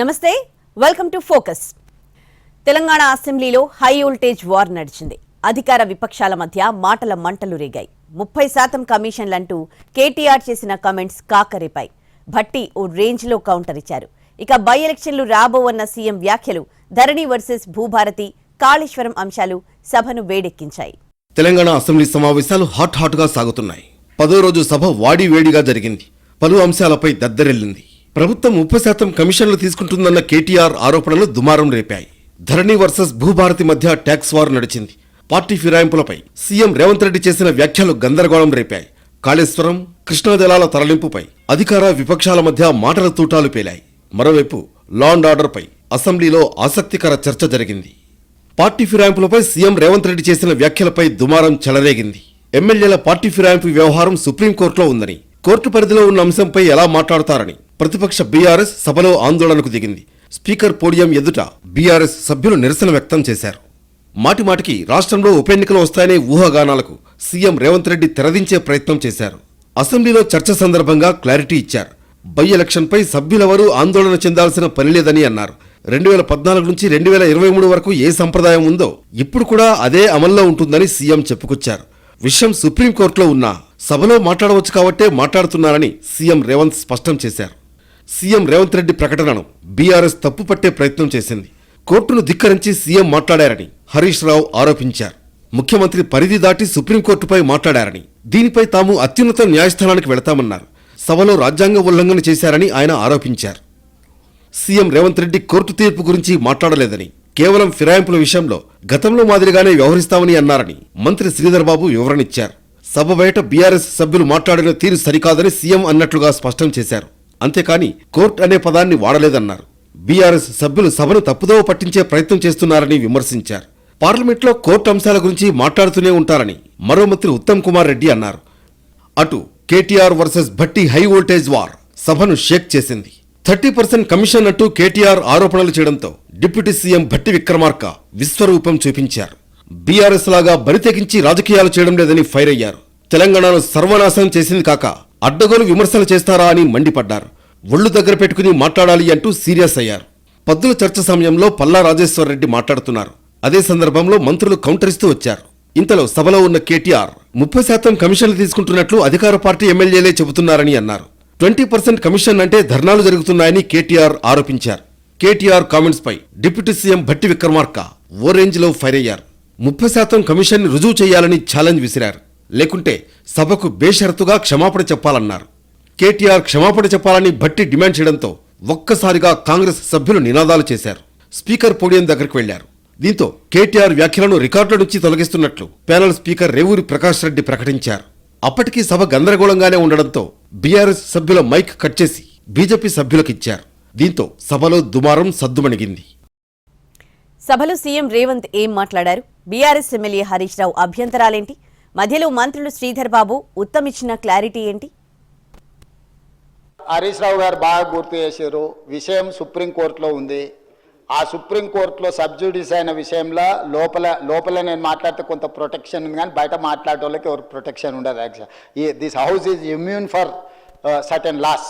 నమస్తే welcome to focus Telangana అసెంబ్లీలో high voltage war నడిచింది. అధికార విపక్షాల మధ్య మాటల మంటలు రేగాయి. ముప్పై శాతం కమిషన్లంటూ కేటీఆర్ చేసిన కమెంట్స్ కాకరేపాయి. భట్టి ఓ రేంజ్లో కౌంటర్ ఇచ్చారు. ఇక బై ఎలక్షన్లు రాబోవన్న సీఎం వ్యాఖ్యలు ధరణి వర్సెస్ భూభారతి కాళేశ్వరం అంశాలు సభను వేడెక్కించాయి. తెలంగాణ అసెంబ్లీ సమావేశాలు హాట్ హాట్గా సాగుతున్నాయి. పదో రోజు సభ వాడి వేడిగా జరిగింది. పలు అంశాలపై దద్దరిల్లింది. ప్రభుత్వం ముప్పై శాతం కమిషన్లు తీసుకుంటుందన్న కేటీఆర్ ఆరోపణలు దుమారం రేపాయి. ధరణి వర్సెస్ భూభారతి మధ్య ట్యాక్స్ వార్ నడిచింది. పార్టీ ఫిరాయింపులపై సీఎం రేవంత్ రెడ్డి చేసిన వ్యాఖ్యలు గందరగోళం రేపాయి. కాళేశ్వరం కృష్ణా జలాల తరలింపుపై అధికార విపక్షాల మధ్య మాటల తూటాలు పేలాయి. మరోవైపు లా అండ్ ఆర్డర్పై అసెంబ్లీలో ఆసక్తికర చర్చ జరిగింది. పార్టీ ఫిరాయింపులపై సీఎం రేవంత్ రెడ్డి చేసిన వ్యాఖ్యలపై దుమారం చెలరేగింది. ఎమ్మెల్యేల పార్టీ ఫిరాయింపు వ్యవహారం సుప్రీంకోర్టులో ఉందని కోర్టు పరిధిలో ఉన్న అంశంపై ఎలా మాట్లాడతారని ప్రతిపక్ష బీఆర్ఎస్ సభలో ఆందోళనకు దిగింది. స్పీకర్ పోడియం ఎదుట బీఆర్ఎస్ సభ్యులు నిరసన వ్యక్తం చేశారు. మాటిమాటికి రాష్ట్రంలో ఉప ఎన్నికలు వస్తాయనే ఊహాగానాలకు సీఎం రేవంత్ రెడ్డి తెరదించే ప్రయత్నం చేశారు. అసెంబ్లీలో చర్చ సందర్భంగా క్లారిటీ ఇచ్చారు. బై ఎలక్షన్పై సభ్యులెవరూ ఆందోళన చెందాల్సిన పనిలేదని అన్నారు. రెండు వేల పద్నాలుగు నుంచి రెండు వేల ఇరవై మూడు వరకు ఏ సంప్రదాయం ఉందో ఇప్పుడు కూడా అదే అమల్లో ఉంటుందని సీఎం చెప్పుకొచ్చారు. విషయం సుప్రీంకోర్టులో ఉన్నా సభలో మాట్లాడవచ్చు కాబట్టే మాట్లాడుతున్నారని సీఎం రేవంత్ స్పష్టం చేశారు. సీఎం రేవంత్ రెడ్డి ప్రకటనను బీఆర్ఎస్ తప్పుపట్టే ప్రయత్నం చేసింది. కోర్టును ధిక్కరించి సీఎం మాట్లాడారని హరీష్ రావు ఆరోపించారు. ముఖ్యమంత్రి పరిధి దాటి సుప్రీంకోర్టుపై మాట్లాడారని దీనిపై తాము అత్యున్నత న్యాయస్థానానికి వెళతామన్నారు. సభలో రాజ్యాంగ ఉల్లంఘన చేశారని ఆయన ఆరోపించారు. సీఎం రేవంత్ రెడ్డి కోర్టు తీర్పు గురించి మాట్లాడలేదని కేవలం ఫిరాయింపుల విషయంలో గతంలో మాదిరిగానే వ్యవహరిస్తామని అన్నారని మంత్రి శ్రీధర్బాబు వివరణిచ్చారు సభ బయట బీఆర్ఎస్ సభ్యులు మాట్లాడిన తీరు సరికాదని సీఎం అన్నట్లుగా స్పష్టం చేశారు. అంతేకాని కోర్టు అనే పదాన్ని వాడలేదన్నారు. బీఆర్ఎస్ సభ్యులు సభను తప్పుదోవ పట్టించే ప్రయత్నం చేస్తున్నారని విమర్శించారు. పార్లమెంట్లో కోర్టు అంశాల గురించి మాట్లాడుతూనే ఉంటారని మరో మంత్రి ఉత్తమ్ కుమార్ రెడ్డి అన్నారు. అటు KTR versus Bhatti high voltage war సభను షేక్ చేసింది. థర్టీ పర్సెంట్ కమిషన్ అంటూ కేటీఆర్ ఆరోపణలు చేయడంతో డిప్యూటీ సీఎం భట్టి విక్రమార్క విశ్వరూపం చూపించారు. బీఆర్ఎస్ లాగా బరితెగించి రాజకీయాలు చేయడం లేదని ఫైర్ అయ్యారు. తెలంగాణను సర్వనాశనం చేసింది కాక అడ్డగోలు విమర్శలు చేస్తారా అని మండిపడ్డారు. ఒళ్ళు దగ్గర పెట్టుకుని మాట్లాడాలి అంటూ సీరియస్ అయ్యారు. పద్దుల చర్చ సమయంలో పల్లా రాజేశ్వరరెడ్డి మాట్లాడుతున్నారు. అదే సందర్భంలో మంత్రులు కౌంటరిస్తూ వచ్చారు. ఇంతలో సభలో ఉన్న కేటీఆర్ ముప్పై శాతం కమిషన్లు తీసుకుంటున్నట్లు అధికార పార్టీ ఎమ్మెల్యేలే చెబుతున్నారని అన్నారు. ట్వంటీ పర్సెంట్ కమిషన్ అంటే ధర్నాలు జరుగుతున్నాయని కేటీఆర్ ఆరోపించారు. కేటీఆర్ కామెంట్స్ పై డిప్యూటీ సీఎం భట్టి విక్రమార్క ఓ రేంజ్లో ఫైర్ అయ్యారు. ముప్పై శాతం కమిషన్ రుజువు చేయాలని ఛాలెంజ్ విసిరారు. లేకుంటే సభకు బేషరతుగా క్షమాపణ చెప్పాలన్నారు. కేటీఆర్ క్షమాపణ చెప్పాలని భట్టి డిమాండ్ చేయడంతో ఒక్కసారిగా కాంగ్రెస్ సభ్యులు నినాదాలు చేశారు. స్పీకర్ పోడియం దగ్గరికి వెళ్ళారు. దీంతో కేటీఆర్ వ్యాఖ్యలను రికార్డుల నుంచి తొలగిస్తున్నట్లు ప్యానెల్ స్పీకర్ రేవూరి ప్రకాష్ రెడ్డి ప్రకటించారు. అప్పటికీ సభ గందరగోళంగానే ఉండడంతో బీఆర్ఎస్ సభ్యుల మైక్ కట్ చేసి బీజేపీ సభ్యులకు ఇచ్చారు. దీంతో సభలో దుమారం సద్దుమణిగింది. సభలో సీఎం రేవంత్ ఏం మాట్లాడారు? బీఆర్ఎస్ ఎమ్మెల్యే హరీష్ రావు అభ్యంతరాలేంటి? మధ్యలో మంత్రులు శ్రీధర్ బాబు ఉత్తమ్ ఇచ్చిన క్లారిటీ ఏంటి? హరీష్ రావు గారు బాగా గుర్తు చేశారు. విషయం సుప్రీంకోర్టులో ఉంది. ఆ సుప్రీంకోర్టులో సబ్జుడిస్ అయిన విషయంలో లోపల లోపల నేను మాట్లాడితే కొంత ప్రొటెక్షన్ ఉంది కానీ బయట మాట్లాడే వాళ్ళకి ఎవరు ప్రొటెక్షన్ ఉండదు యాక్చువల్ ఈ this house is immune for certain laws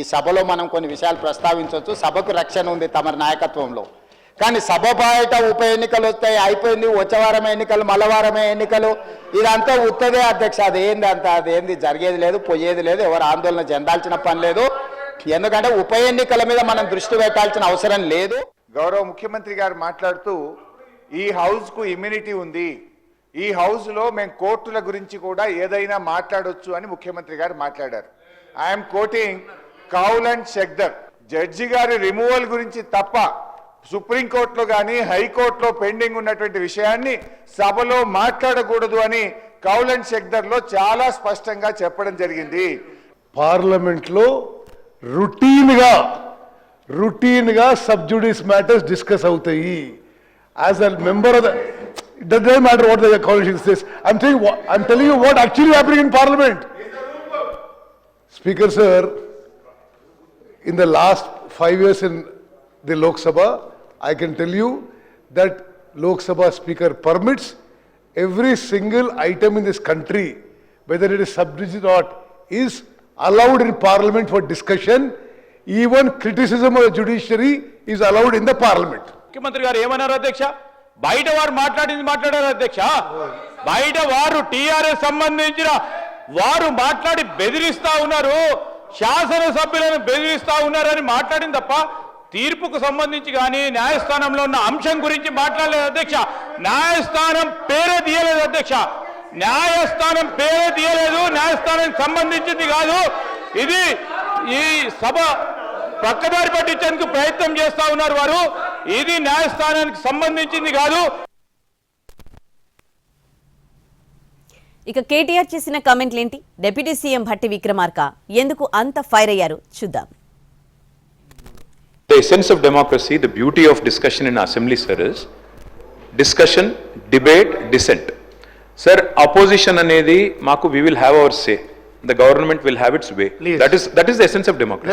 ఈ సభలో మనం కొన్ని విషయాలు ప్రస్తావించవచ్చు. సభకు రక్షణ ఉంది తమ నాయకత్వంలో. కానీ సభ బయట ఉప ఎన్నికలు వస్తాయి అయిపోయింది. వచ్చవారమే ఎన్నికలు మలవారమే ఎన్నికలు. ఇదంతా ఉత్తదే అధ్యక్ష. అది ఏంది అంత అది ఏంది జరిగేది లేదు పోయేది లేదు. ఎవరు ఆందోళన చెందాల్సిన పని లేదు. ఎందుకంటే ఉప ఎన్నికల మీద మనం దృష్టి పెట్టాల్సిన అవసరం లేదు. గౌరవ ముఖ్యమంత్రి గారు మాట్లాడుతూ ఈ హౌస్కు ఇమ్యూనిటీ ఉంది. ఈ హౌస్లో మేము కోర్టుల గురించి కూడా ఏదైనా మాట్లాడొచ్చు అని ముఖ్యమంత్రి గారు మాట్లాడారు. I'm quoting Kaul and Shakdher judge గారి రిమూవల్ గురించి తప్ప సుప్రీంకోర్టులో కానీ హైకోర్టులో పెండింగ్ ఉన్నటువంటి విషయాన్ని సభలో మాట్లాడకూడదు అని కౌల్ అండ్ షెక్దర్లో చాలా స్పష్టంగా చెప్పడం జరిగింది. పార్లమెంట్లో రుటీన్గా రొటీన్గా సబ్జుడిస్ మ్యాటర్స్ డిస్కస్ అవుతాయి as a member of the it does matter what the college this I'm thing I'm telling you what actually happening in parliament speaker sir in the last five years in the Lok Sabha, I can tell you that Lok Sabha Speaker permits every single item in this country, whether it is sub judice or not, is allowed in Parliament for discussion even criticism of the judiciary allowed in the Parliament ముఖ్యమంత్రి గారు ఏమన్నారు అధ్యక్ష? బయట వారు మాట్లాడింది మాట్లాడారు అధ్యక్ష? బయట వారు టిఆర్ఎస్ సంబంధించిన వారు మాట్లాడి బెదిరిస్తా ఉన్నారు. శాసనసభ్యులను బెదిరిస్తా ఉన్నారని మాట్లాడింది తప్ప తీర్పుకు సంబంధించి కానీ న్యాయస్థానంలో ఉన్న అంశం గురించి మాట్లాడలేదు అధ్యక్ష. న్యాయస్థానం పేరే తీయలేదు అధ్యక్ష. న్యాయస్థానం పేరే తీయలేదు. న్యాయస్థానానికి సంబంధించింది కాదు. ఇది ఈ సభ పక్కదారి పట్టించేందుకు ప్రయత్నం చేస్తా ఉన్నారు వారు ఇది న్యాయస్థానానికి సంబంధించింది కాదు ఇక కేటీఆర్ చేసిన కామెంట్లేంటి డిప్యూటీ సీఎం భట్టి విక్రమార్క ఎందుకు అంత ఫైర్ అయ్యారు చూద్దాం The essence of democracy, the beauty of discussion in assembly, sir, is discussion, debate, dissent. Sir, opposition అనేది మాకు we will have our say. The government will have its way. That is, that is the essence of democracy.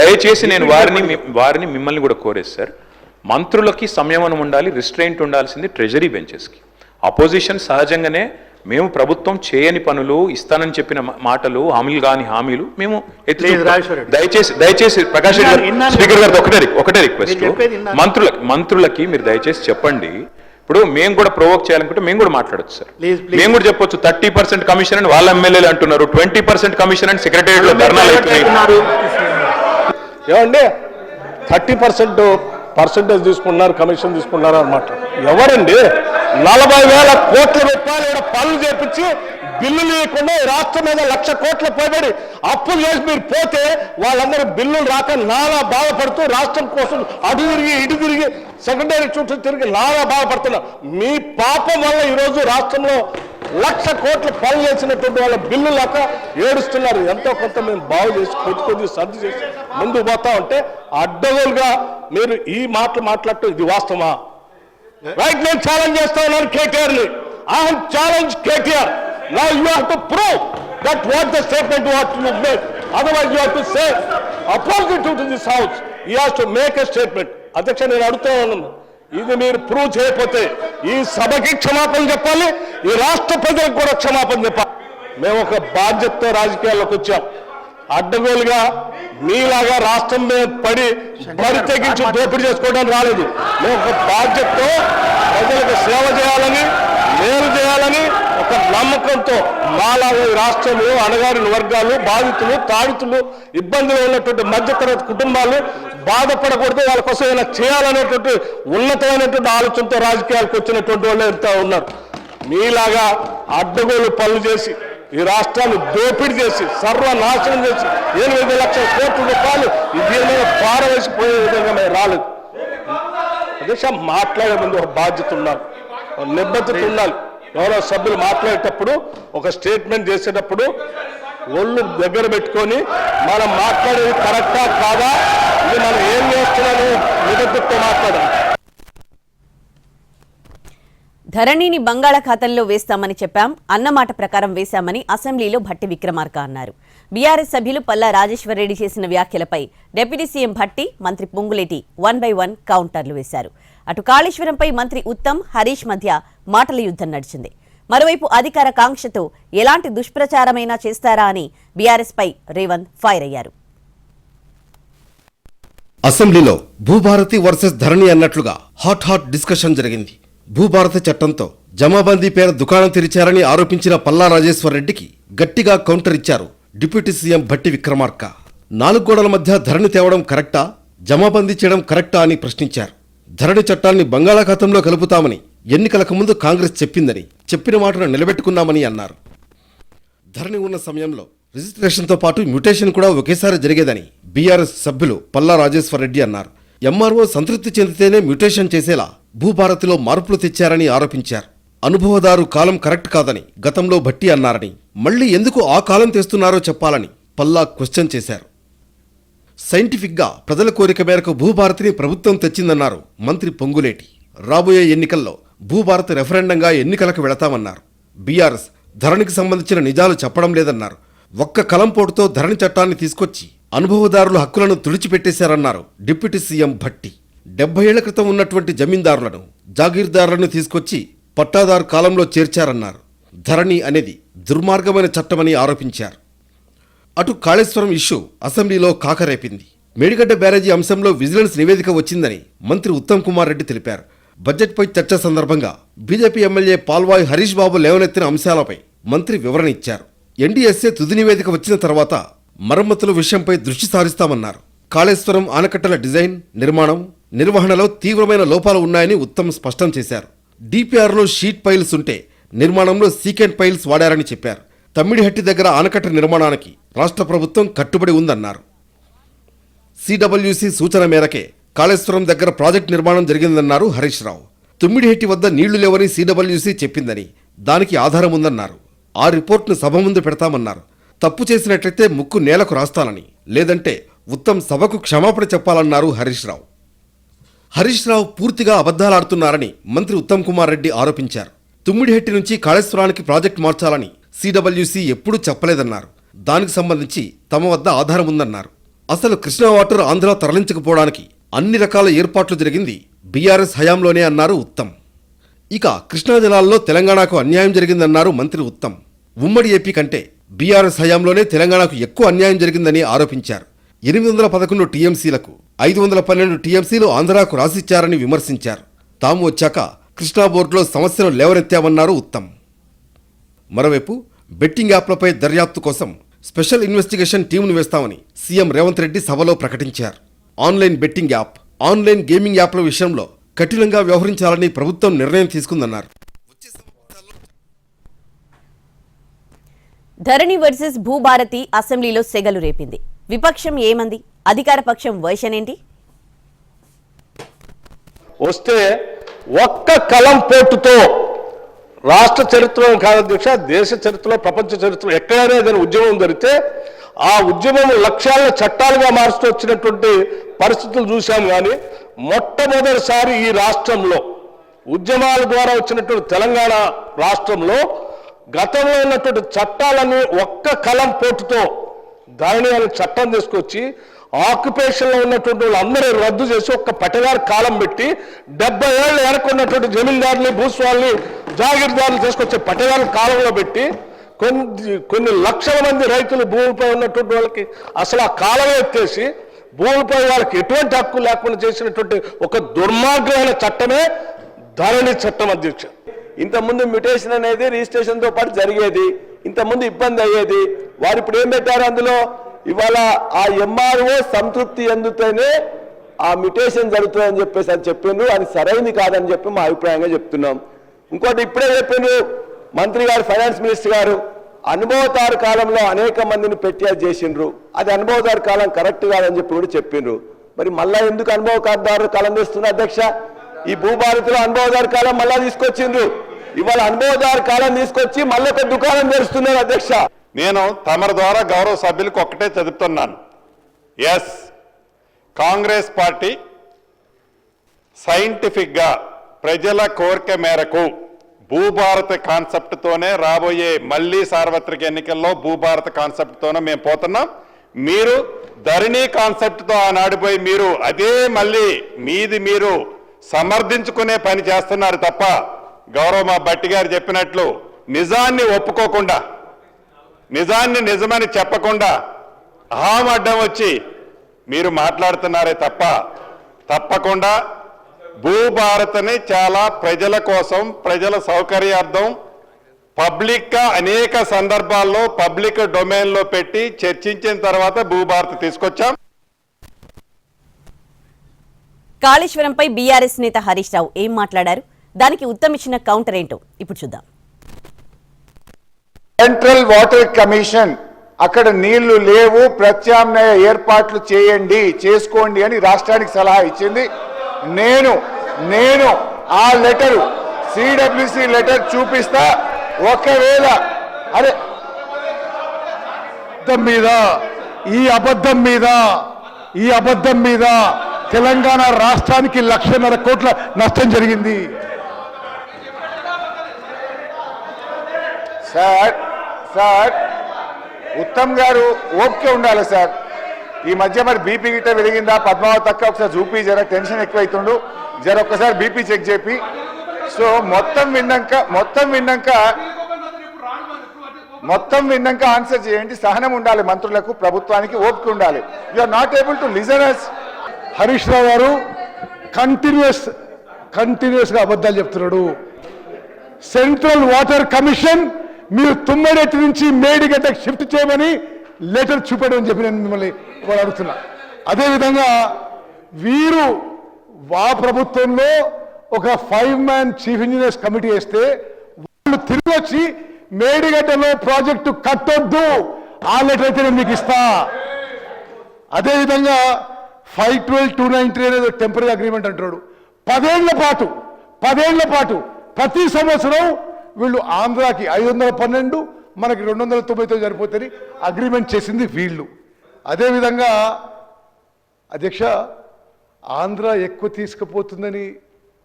దయచేసి నేను వారిని వారిని మిమ్మల్ని కూడా కోరేది sir మంత్రులకి సంయమనం ఉండాలి రిస్ట్రెయింట్ ఉండాల్సింది ట్రెజరీ బెంచెస్కి అపోజిషన్ సహజంగానే మేము ప్రభుత్వం చేయని పనులు ఇస్తానని చెప్పిన మాటలు హామీలు కాని హామీలు మేము. దయచేసి దయచేసి ప్రకాష్ రెడ్డి గారు స్పీకర్ గారు ఒకటే ఒకటే రిక్వెస్ట్ మంత్రులకి మంత్రులకి మీరు దయచేసి చెప్పండి. ఇప్పుడు మేము కూడా ప్రొవోక్ చేయాలనుకుంటే మేము కూడా మాట్లాడొచ్చు సార్ మేము కూడా చెప్పొచ్చు థర్టీ పర్సెంట్ కమిషన్ అని వాళ్ళ ఎమ్మెల్యేలు అంటున్నారు ట్వంటీ పర్సెంట్ కమిషన్ అని సెక్రటరియట్లో ధర్నాలు అవుతున్నాయి ఏమండి థర్టీ పర్సెంట్ పర్సెంటేజ్ తీసుకున్నారు కమిషన్ తీసుకున్నారు అనమాట ఎవరండి? నలభై వేల కోట్ల రూపాయలు పనులు చేపించి బిల్లు లేకుండా రాష్ట్రం మీద లక్ష కోట్ల పైబడి అప్పులు చేసి మీరు పోతే వాళ్ళందరూ బిల్లులు రాక నానా బాధపడుతూ రాష్ట్రం కోసం అటు తిరిగి ఇటు తిరిగి సెక్రటరీ చుట్టూ తిరిగి లాగా బాధపడుతున్నారు మీ పాపం వల్ల ఈరోజు రాష్ట్రంలో లక్ష కోట్ల పనులు చేసినటువంటి వాళ్ళ బిల్లు లెక్క ఏడుస్తున్నారు. ఎంతో కొంత మేము బాగు చేసి కొద్ది కొద్ది సర్ది చేసి ముందుకు పోతా ఉంటే అడ్డగోలుగా మీరు ఈ మాటలు మాట్లాడటం ఇది వాస్తవమా? రైట్ నేను ఛాలెంజ్ చేస్తా ఉన్నాను కేటీఆర్ని I challenge KTR. Now you have to prove that what the statement what you made otherwise you have to say opposite to this house you have to make a statement అధ్యక్ష నేను అడుగుతా ఉన్నాను. ఇది మీరు prove చేయకపోతే ఈ సభకి క్షమాపణ చెప్పాలి ఈ రాష్ట్ర ప్రజలకు కూడా క్షమాపణ చెప్పాలి. మేము ఒక బాధ్యతతో రాజకీయాల్లోకి వచ్చాం. అడ్డగోలుగా మీలాగా రాష్ట్రం మీద పడి బరి తెగించి దోపిడీ చేసుకోవడానికి రాలేదు. మేము ఒక బాధ్యతతో ప్రజలకు సేవ చేయాలని మేలు చేయాలని ఒక నమ్మకంతో మాలాగా ఈ రాష్ట్రంలో అణగారిన వర్గాలు బాధితులు తాడితులు ఇబ్బందులు ఉన్నటువంటి మధ్యతరగతి కుటుంబాలు బాధపడకూడదు వాళ్ళ కోసం ఏమైనా చేయాలనేటువంటి ఉన్నతమైనటువంటి ఆలోచనతో రాజకీయాలకు వచ్చినటువంటి వాళ్ళు ఎంత ఉన్నారు. మీలాగా అడ్డగోలు పనులు చేసి ఈ రాష్ట్రాన్ని దోపిడీ చేసి సర్వనాశనం చేసి ఎనిమిది లక్షల కోట్ల రూపాయలు ఈ దీని మీద పారవేసిపోయే విధంగా మేము రాలేదు. అదే మాట్లాడే ముందు ఒక బాధ్యత ఉండాలి. నిబద్ధత ఉండాలి. ఎవరో సభ్యులు మాట్లాడేటప్పుడు ఒక స్టేట్మెంట్ చేసేటప్పుడు ఒళ్ళు దగ్గర పెట్టుకొని మనం మాట్లాడేది కరెక్టా కాదా? ఇది మనం ఏం చేస్తున్నాము నిబద్ధతతో మాట్లాడాలి ధరణిని బంగాళాఖాతంలో వేస్తామని చెప్పాం. అన్నమాట ప్రకారం వేశామని అసెంబ్లీలో భట్టి విక్రమార్క అన్నారు. బీఆర్ఎస్ సభ్యులు పల్లా రాజేశ్వరరెడ్డి చేసిన వ్యాఖ్యలపై డిప్యూటీ సీఎం భట్టి మంత్రి పొంగులేటి వన్ బై వన్ కౌంటర్లు వేశారు. అటు కాళేశ్వరంపై మంత్రి ఉత్తమ్ హరీష్ మధ్య మాటల యుద్ధం నడిచింది. మరోవైపు అధికార కాంక్షతో ఎలాంటి దుష్ప్రచారమైనా చేస్తారా అని బీఆర్ఎస్ పై రేవంత్ ఫైర్ అయ్యారు. అసెంబ్లీలో భూభారతి వర్సెస్ ధరణి అన్నట్లుగా హాట్ హాట్ డిస్కషన్ జరిగింది. భూభారతి చట్టంతో జమాబందీ పేర దుకాణం తెరిచారని ఆరోపించిన పల్లా రాజేశ్వరరెడ్డికి గట్టిగా కౌంటర్ ఇచ్చారు డిప్యూటీ సీఎం భట్టి విక్రమార్క. నాలుగు గోడల మధ్య ధరణి తేవడం కరెక్టా? జమాబందీ చేయడం కరెక్టా అని ప్రశ్నించారు. ధరణి చట్టాన్ని బంగాళాఖాతంలో కలుపుతామని ఎన్నికలకు ముందు కాంగ్రెస్ చెప్పిందని చెప్పిన మాటను నిలబెట్టుకున్నామని అన్నారు. ధరణి ఉన్న సమయంలో రిజిస్ట్రేషన్తో పాటు మ్యూటేషన్ కూడా ఒకేసారి జరిగేదని బీఆర్ఎస్ సభ్యులు పల్లా రాజేశ్వర్ రెడ్డి అన్నారు. ఎంఆర్ఓ సంతృప్తి చెందితేనే మ్యూటేషన్ చేసేలా భూభారతిలో మార్పులు తెచ్చారని ఆరోపించారు. అనుభవదారు కాలం కరెక్ట్ కాదని గతంలో భట్టి అన్నారని మళ్ళీ ఎందుకు ఆ కాలం తెస్తున్నారో చెప్పాలని పల్లా క్వశ్చన్ చేశారు. సైంటిఫిక్గా ప్రజల కోరిక మేరకు భూభారతిని ప్రభుత్వం తెచ్చిందన్నారు మంత్రి పొంగులేటి. రాబోయే ఎన్నికల్లో భూభారత్ రెఫరెండంగా ఎన్నికలకు వెళతామన్నారు. బీఆర్ఎస్ ధరణికి సంబంధించిన నిజాలు చెప్పడం లేదన్నారు. ఒక్క కలంపోటుతో ధరణి చట్టాన్ని తీసుకొచ్చి అనుభవదారుల హక్కులను తుడిచిపెట్టేశారన్నారు డిప్యూటీ సీఎం భట్టి. డెబ్బై ఏళ్ళ క్రితం ఉన్నటువంటి జమీందారులను జాగీర్దారులను తీసుకొచ్చి పట్టాదారు కాలంలో చేర్చారన్నారు. ధరణి అనేది దుర్మార్గమైన చట్టమని ఆరోపించారు. అటు కాళేశ్వరం ఇష్యూ అసెంబ్లీలో కాకరేపింది. మేడిగడ్డ బ్యారేజీ అంశంలో విజిలెన్స్ నివేదిక వచ్చిందని మంత్రి ఉత్తమ్ కుమార్ రెడ్డి తెలిపారు. బడ్జెట్పై చర్చ సందర్భంగా బీజేపీ ఎమ్మెల్యే పాల్వాయ్ హరీష్ బాబు లేవనెత్తిన అంశాలపై మంత్రి వివరణ ఇచ్చారు. ఎన్డీఎస్ఏ తుది నివేదిక వచ్చిన తర్వాత మరమ్మతుల విషయంపై దృష్టి సారిస్తామన్నారు. కాళేశ్వరం ఆనకట్టల డిజైన్ నిర్మాణం నిర్వహణలో తీవ్రమైన లోపాలు ఉన్నాయని ఉత్తమ్ స్పష్టం చేశారు. డిపిఆర్లో షీట్ పైల్స్ ఉంటే నిర్మాణంలో సీకెంట్ పైల్స్ వాడారని చెప్పారు. తమ్మిడిహట్టి దగ్గర ఆనకట్ట నిర్మాణానికి రాష్ట్ర ప్రభుత్వం కట్టుబడి ఉందన్నారు. సిడబ్ల్యూసి సూచన మేరకే కాళేశ్వరం దగ్గర ప్రాజెక్ట్ నిర్మాణం జరిగిందన్నారు హరీష్ రావు. తుమ్మిడిహెట్టి వద్ద నీళ్ళు లేవని సిడబ్ల్యూసి చెప్పిందని దానికి ఆధారం ఉందన్నారు. ఆ రిపోర్ట్ను సభ ముందు పెడతామన్నారు. తప్పు చేసినట్లయితే ముక్కు నేలకు రాస్తానని లేదంటే ఉత్తమ్ సభకు క్షమాపణ చెప్పాలన్నారు హరీష్ రావు. హరీష్ రావు పూర్తిగా అబద్ధాలాడుతున్నారని మంత్రి ఉత్తమ్ కుమార్ రెడ్డి ఆరోపించారు. తుమ్మిడిహెట్టి నుంచి కాళేశ్వరానికి ప్రాజెక్ట్ మార్చాలని సిడబ్ల్యూసి ఎప్పుడూ చెప్పలేదన్నారు. దానికి సంబంధించి తమ వద్ద ఆధారం ఉందన్నారు. అసలు కృష్ణా వాటర్ ఆంధ్ర తరలించకపోవడానికి అన్ని రకాల ఏర్పాట్లు జరిగింది. బీఆర్ఎస్ హయాంలోనే అన్నారు ఉత్తమ్. ఇక కృష్ణా జలాల్లో తెలంగాణకు అన్యాయం జరిగిందన్నారు మంత్రి ఉత్తమ్. ఉమ్మడి ఏపీ కంటే బీఆర్ఎస్ హయాంలోనే తెలంగాణకు ఎక్కువ అన్యాయం జరిగిందని ఆరోపించారు. ఎనిమిది వందల పదకొండు టీఎంసీలకు ఐదు వందల పన్నెండు టీఎంసీలు ఆంధ్రాకు రాసిచ్చారని విమర్శించారు. తాము వచ్చాక కృష్ణా బోర్డులో సమస్యను లేవనెత్తామన్నారు ఉత్తమ్. మరోవైపు బెట్టింగ్ యాప్లపై దర్యాప్తు కోసం స్పెషల్ ఇన్వెస్టిగేషన్ టీంను వేస్తామని సీఎం రేవంత్ రెడ్డి సభలో ప్రకటించారు. Online betting app online gaming యాప్ల విషయంలో కఠినంగా వ్యవహరించాలని ప్రభుత్వం నిర్ణయం తీసుకుందన్నారు. ధరణి వర్సెస్ భూభారతి అసెంబ్లీలో సెగలు రేపింది. విపక్షం ఏమంది? అధికార పక్షం వర్షన్ ఏంటి వస్తే ఒక్క కలం పోటుతో రాష్ట్ర చరిత్రలో కాదు అధ్యక్ష దేశ చరిత్రలో ప్రపంచ చరిత్రలో ఎక్కడైనా ఏదైనా ఉద్యమం జరిగితే ఆ ఉద్యమం లక్ష్యాలను చట్టాలుగా మారుస్తూ వచ్చినటువంటి పరిస్థితులు చూశాం కానీ మొట్టమొదటిసారి ఈ రాష్ట్రంలో ఉద్యమాల ద్వారా వచ్చినటువంటి తెలంగాణ రాష్ట్రంలో గతంలో ఉన్నటువంటి చట్టాలని ఒక్క కలం పోటుతో ధరణి అనే చట్టం తీసుకొచ్చి ఆక్యుపేషన్లో ఉన్నటువంటి వాళ్ళందరూ రద్దు చేసి ఒక్క పట్టగారు కాలం పెట్టి డెబ్బై ఏళ్ళు వెనకున్నటువంటి జమీందారుని భూస్వాల్ని జాగీర్దారులు తీసుకొచ్చే పట్టగారు కాలంలో పెట్టి కొన్ని కొన్ని లక్షల మంది రైతులు భూమిపై ఉన్నటువంటి వాళ్ళకి అసలు ఆ కాలం ఎత్తేసి భూమిపై వాళ్ళకి ఎటువంటి హక్కు లేకుండా చేసినటువంటి ఒక దుర్మార్గమైన చట్టమే ధరణి చట్టం అధ్యక్ష ఇంతకుముందు మ్యుటేషన్ అనేది రిజిస్ట్రేషన్తో పాటు జరిగేది ఇంతకుముందు ఇబ్బంది అయ్యేది. వారు ఇప్పుడు ఏం పెట్టారు అందులో? ఇవాళ ఆ ఎంఆర్ఓ సంతృప్తి ఎందుతోనే ఆ మ్యుటేషన్ జరుగుతుందని చెప్పేసి అని చెప్పిండ్రు. అది సరైనది కాదని చెప్పి మా అభిప్రాయంగా చెప్తున్నాం. ఇంకోటి ఇప్పుడే చెప్పిండ్రు మంత్రి గారు ఫైనాన్స్ మినిస్టర్ గారు. అనుభవదారు కాలంలో అనేక మందిని పెట్టి చేసిండ్రు. అది అనుభవదారు కాలం కరెక్ట్ కాదని చెప్పి కూడా చెప్పిండ్రు. మరి మళ్ళా ఎందుకు అనుభవదారు కాలం తెస్తున్నారు అధ్యక్ష? ఈ భూభారతిలో అనుభవదారు కాలం మళ్ళా తీసుకొచ్చిండ్రు. ఇవాళ అనుభవదారు కాలం తీసుకొచ్చి మళ్ళీ ఒక దుకాణం తెరుస్తున్నారు అధ్యక్ష. నేను తమర ద్వారా గౌరవ సభ్యులకు ఒక్కటే చదువుతున్నాను ఎస్ కాంగ్రెస్ పార్టీ సైంటిఫిక్గా ప్రజల కోరిక మేరకు భూభారత కాన్సెప్ట్తోనే రాబోయే మళ్ళీ సార్వత్రిక ఎన్నికల్లో భూభారత కాన్సెప్ట్తోనే మేము పోతున్నాం. మీరు ధరణి కాన్సెప్ట్తో ఆనాడిపోయి మీరు అదే మళ్ళీ మీది మీరు సమర్థించుకునే పని చేస్తున్నారు తప్ప గౌరవ మా భట్టి గారు చెప్పినట్లు నిజాన్ని ఒప్పుకోకుండా నిజాన్ని నిజమని చెప్పకుండా అహాం అడ్డం వచ్చి మీరు మాట్లాడుతున్నారే తప్ప తప్పకుండా భూభారత్ని చాలా ప్రజల కోసం ప్రజల సౌకర్యార్థం పబ్లిక్గా అనేక సందర్భాల్లో పబ్లిక్ డొమైన్లో పెట్టి చర్చించిన తర్వాత భూభారత్ తీసుకొచ్చాం. కాళేశ్వరంపై బీఆర్ఎస్ నేత హరీష్ రావు ఏం మాట్లాడారు? దానికి ఉత్తమ్ ఇచ్చిన కౌంటర్ ఏంటో ఇప్పుడు చూద్దాం. సెంట్రల్ వాటర్ కమిషన్ అక్కడ నీళ్ళు లేవు ప్రత్యామ్నాయ ఏర్పాట్లు చేయండి చేసుకోండి అని రాష్ట్రానికి సలహా ఇచ్చింది. నేను నేను ఆ లెటరు సిడబ్ల్యూసి లెటర్ చూపిస్తా. ఒకవేళ అరే అబద్ధం మీద ఈ అబద్ధం మీద ఈ అబద్ధం మీద తెలంగాణ రాష్ట్రానికి లక్షన్నర కోట్ల నష్టం జరిగింది. సార్ సార్ ఉత్తమ్ గారు ఓపిక ఉండాలి సార్. ఈ మధ్య మరి బీపీ గిట్ట వెలిగిందా పద్మావతి తక్క ఒకసారి చూపి జర టెన్షన్ ఎక్కువైతుండు. జర ఒక్కసారి బీపీ చెక్ చేపి. సో మొత్తం విన్నాక మొత్తం విన్నాక మొత్తం విన్నాక ఆన్సర్ చేయండి. సహనం ఉండాలి మంత్రులకు ప్రభుత్వానికి ఓపిక ఉండాలి. You are not able to listeners Harish Rao గారు కంటిన్యూస్ కంటిన్యూస్గా అబద్ధాలు చెప్తున్నాడు. సెంట్రల్ వాటర్ కమిషన్ మీరు తుమ్మడెట్టి నుంచి మేడిగడ్డకు షిఫ్ట్ చేయమని లెటర్ చూపెట్టమని చెప్పి నేను మిమ్మల్ని ఇవాళ అడుగుతున్నా అదేవిధంగా వీరు వా ప్రభుత్వంలో ఒక five man chief engineers committee వేస్తే వాళ్ళు తిరిగి వచ్చి మేడిగడ్డలో ప్రాజెక్టు కట్టొద్దు ఆ లెటర్ అయితే నేను మీకు ఇస్తా. అదేవిధంగా five twelve two nine three అనేది టెంపరీ అగ్రిమెంట్ అంటున్నాడు. పదేళ్ళ పాటు పదేళ్ళ పాటు ప్రతి సంవత్సరం వీళ్ళు ఆంధ్రాకి ఐదు వందల పన్నెండు మనకి రెండు వందల తొంభైతో సరిపోతుంది అగ్రిమెంట్ చేసింది వీళ్ళు. అదేవిధంగా అధ్యక్ష ఆంధ్ర ఎక్కువ తీసుకుపోతుందని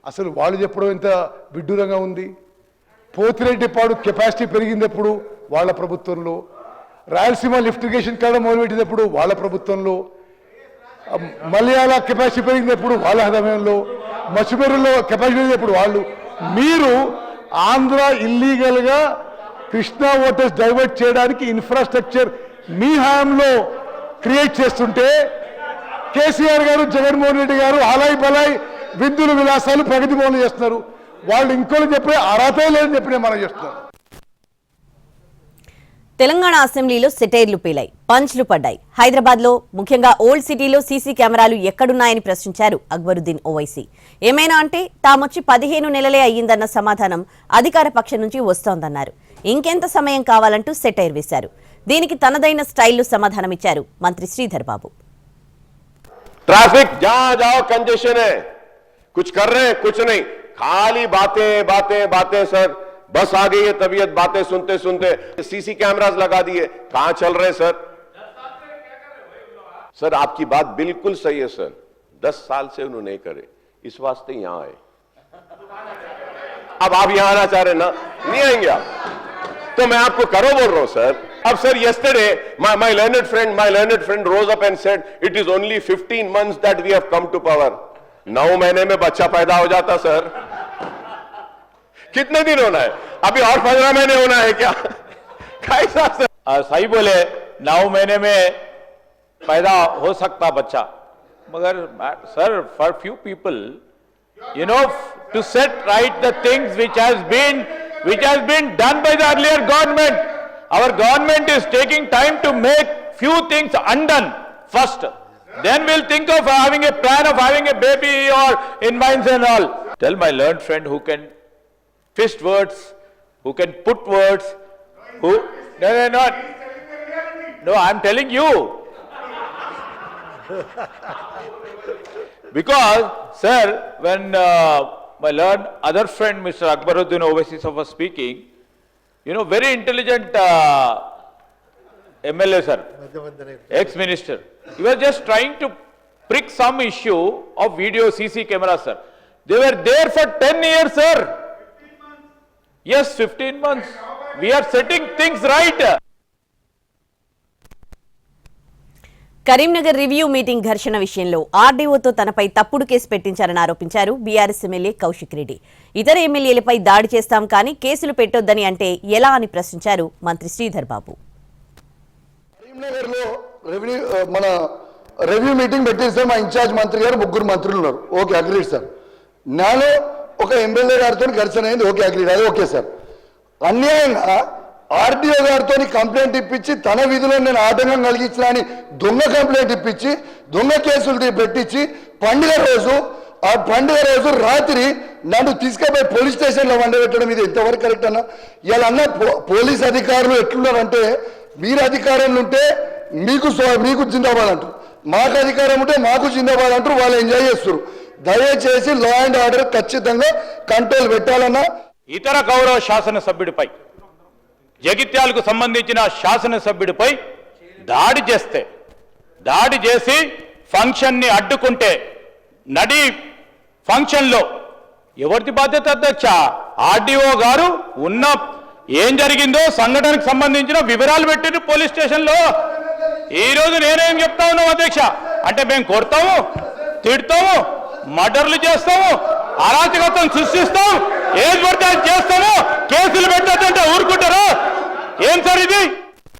అసలు వాళ్ళు చెప్పడం ఎంత విడ్డూరంగా ఉంది. పోతిరెడ్డిపాడు కెపాసిటీ పెరిగింది ఎప్పుడు వాళ్ళ ప్రభుత్వంలో రాయలసీమ లిఫ్టిగేషన్ ఇరిగేషన్ కావడం మొదలుపెట్టినప్పుడు వాళ్ళ ప్రభుత్వంలో మలయాళ కెపాసిటీ పెరిగినప్పుడు వాళ్ళ సమయంలో మసిబెర్రిలో కెపాసిటీ పెరిగినప్పుడు వాళ్ళు మీరు ఆంధ్ర ఇల్లీగల్గా కృష్ణా వాటర్స్ డైవర్ట్ చేయడానికి ఇన్ఫ్రాస్ట్రక్చర్ మీ హయాంలో క్రియేట్ చేస్తుంటే కేసీఆర్ గారు జగన్మోహన్ రెడ్డి గారు అలాయ్ బలాయ్ విందులు విలాసాలు ప్రగతి భవన్లు చేస్తున్నారు. వాళ్ళు ఇంకోటి చెప్పే అర్హత లేదని చెప్పి మనం చేస్తున్నారు తెలంగాణ అసెంబ్లీలో సెటైర్లు పేలాయి పంచ్లు పడ్డాయి. హైదరాబాద్లో ముఖ్యంగా ఓల్డ్ సిటీలో సీసీ కెమెరాలు ఎక్కడున్నాయని ప్రశ్నించారు అక్బరుద్దీన్ ఓవైసీ. ఏమైనా అంటే తామొచ్చి పదిహేను నెలలే అయ్యిందన్న సమాధానం అధికార పక్షం నుంచి వస్తోందన్నారు. ఇంకెంత సమయం కావాలంటూ సెటైర్ వేశారు దీనికి తనదైన స్టైల్లో సమాధానమిచ్చారు మంత్రి శ్రీధర్ బాబు ट्रैफिक जहां जाओ कंजेशन है कुछ कर रहे हैं कुछ नहीं खाली बातें बातें बातें सर बस आ गई है तबीयत बातें सुनते सुनते सीसी कैमरास लगा दिए कहां चल रहे हैं सर सर आपकी बात बिल्कुल सही है सर दस साल से उन्होंने नहीं करे इस वास्ते यहां आए अब आप यहां आना चाह रहे हैं ना नहीं आएंगे आप तो मैं आपको करो बोल रहा हूँ सर अब sir yesterday my my learned friend my learned friend rose up and said it is only 15 months that we have come to power नौ महीने में बच्चा पैदा हो जाता सर कितने दिन होना है? अभी और पंद्रह महीने होना है क्या? कैसा सर आ, सही बोले नौ महीने में पैदा हो सकता बच्चा। मगर sir for few people you know to set right the things which has been which has been done by the earlier government. Our government is taking time to make few things undone first. Then we'll think of having a plan of having a baby or in minds and all. Tell my learned friend who can twist words who can put words who no no no. No i'm telling you. Because, sir, when uh, my learned other friend, Mr. Akbaruddin Owaisi sir, was speaking, you know, very intelligent uh, MLA, sir, ex-minister, he was just trying to prick some issue of video CC camera, sir. They were there for 10 years, sir. Yes, 15 months. We are setting things right. Karimnagar review meeting ఘర్షణ విషయంలో ఆర్డీఓతో తనపై తప్పుడు case పెట్టించారని ఆరోపించారు BRS MLA Kaushik Reddy. ఇతర ఎమ్మెల్యేలపై దాడి చేస్తాం కానీ కేసులు పెట్టొద్దని అంటే ఎలా అని ప్రశ్నించారు మంత్రి శ్రీధర్ బాబు. రెవెన్యూ మన రెవ్యూ మీటింగ్ పెట్టేస్తే మా ఇన్ఛార్జ్ మంత్రి గారు ముగ్గురు మంత్రులు ఉన్నారు. Okay agreed sir. నాలో ఒక ఎమ్మెల్యే గారితో ఘర్షణ అయింది. Okay agreed. అది ఓకే సార్. అన్యాయంగా ఆర్డీఓ గారితో కంప్లైంట్ ఇప్పించి తన విధిలో నేను ఆటంకం కలిగించిన అని దొంగ కంప్లైంట్ ఇప్పించి దొంగ కేసులు పెట్టించి పండుగ రోజు ఆ పండుగ రోజు రాత్రి నన్ను తీసుకుపోయి పోలీస్ స్టేషన్లో వండబెట్టడం ఇది ఎంతవరకు కరెక్ట్ అన్న? ఇలా అన్న పో- పోలీస్ అధికారులు ఎట్లున్నారంటే మీరు అధికారంలో ఉంటే మీకు మీకు జిందాబాద్ అంటారు. మాకు అధికారం ఉంటే మాకు జిందాబాద్ అంటారు వాళ్ళు ఎంజాయ్ చేస్తారు. దయచేసి లా అండ్ ఆర్డర్ ఖచ్చితంగా కంట్రోల్ పెట్టాలన్నా. ఇతర గౌరవ శాసనసభ్యుడిపై జగిత్యాలకు సంబంధించిన శాసనసభ్యుడిపై దాడి చేస్తే దాడి చేసి ఫంక్షన్ని అడ్డుకుంటే నడి ఫంక్షన్లో ఎవరిది బాధ్యత అధ్యక్ష? ఆర్డీఓ గారు ఉన్న ఏం జరిగిందో సంఘటనకు సంబంధించిన వివరాలు పెట్టిండ్రు పోలీస్ స్టేషన్లో. ఈ రోజు నేనేం చెప్తా ఉన్నాం అధ్యక్ష? అంటే మేము కొడతాము తిడతాము మర్డర్లు చేస్తాము అరాచకత్వం సృష్టిస్తాం. ఏది పడితే అది చేస్తాము కేసులు పెట్టద్దంటే ఊరుకుంటారు? ఏం సార్ ఇది?